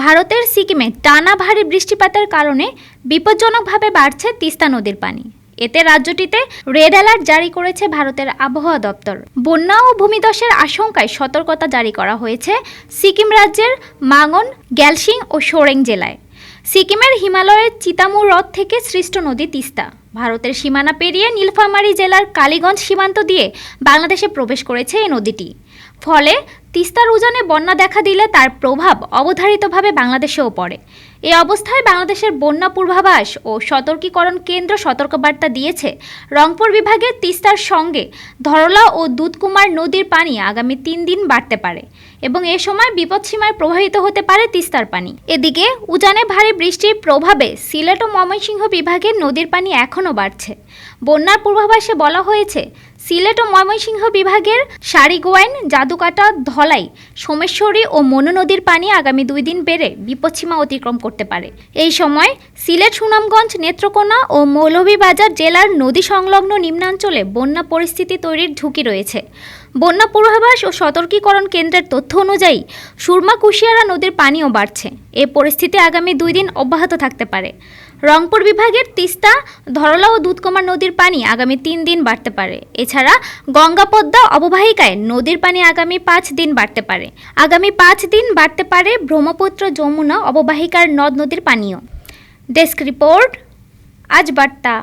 ভারতের সিকিমে টানা ভারী বৃষ্টিপাতের কারণে বিপজ্জনকভাবে বাড়ছে তিস্তা নদীর পানি। এতে রাজ্যটিতে রেড অ্যালার্ট জারি করেছে ভারতের আবহাওয়া দপ্তর। বন্যা ও ভূমিধসের আশঙ্কায় সতর্কতা জারি করা হয়েছে সিকিম রাজ্যের মাঙ্গন, গ্যালসিং ও সোরেং জেলায়। সিকিমের হিমালয়ের চিতামু হ্রদ থেকে সৃষ্ট নদী তিস্তা। ভারতের সীমানা পেরিয়ে নীলফামারী জেলার কালীগঞ্জ সীমান্ত দিয়ে বাংলাদেশে প্রবেশ করেছে এই নদীটি। ফলে তিস্তার উজানে বন্যা দেখা দিলে তার প্রভাব অবধারিতভাবে বাংলাদেশেও পড়ে। এই অবস্থায় বাংলাদেশের বন্যা পূর্বাভাস ও সতর্কীকরণ কেন্দ্র সতর্কবার্তা দিয়েছে রংপুর বিভাগের তিস্তার সঙ্গে ধরলা ও দুধকুমার নদীর পানি আগামী তিন দিন বাড়তে পারে এবং এ সময় বিপদসীমায় প্রবাহিত হতে পারে তিস্তার পানি। এদিকে উজানে ভারী বৃষ্টির প্রভাবে সিলেট ও ময়মনসিংহ বিভাগের নদীর পানি এখনও বাড়ছে। বন্যার পূর্বাভাসে বলা হয়েছে সিলেট ও ময়মনসিংহ বিভাগের সারিগোয়াইন, জাদুকাটা, ধলাই, সোমেশ্বরী ও মনু নদীর পানি আগামী দুই দিন বেড়ে বিপদসীমা অতিক্রম করতে পারে। এই সময় সিলেট সুনামগঞ্জ, নেত্রকোনা ও মৌলভীবাজার জেলার নদী সংলগ্ন নিম্নাঞ্চলে বন্যা পরিস্থিতি তৈরির ঝুঁকি রয়েছে। বন্যা পূর্বাভাস ও সতর্কীকরণ কেন্দ্রের তথ্য অনুযায়ী সুরমা কুশিয়ারা নদীর পানিও বাড়ছে। এ পরিস্থিতি আগামী দুই দিন অব্যাহত থাকতে পারে। রংপুর বিভাগের তিস্তা, ধরলা ও দুধকুমার নদীর পানি আগামী তিন দিন বাড়তে পারে। এছাড়া গঙ্গা পদ্মা অববাহিকায় নদীর পানি আগামী পাঁচ দিন বাড়তে পারে। আগামী পাঁচ দিন বাড়তে পারে ব্রহ্মপুত্র, যমুনা অববাহিকার নদ নদীর পানিও। ডেস্ক রিপোর্ট, আজ বার্তা।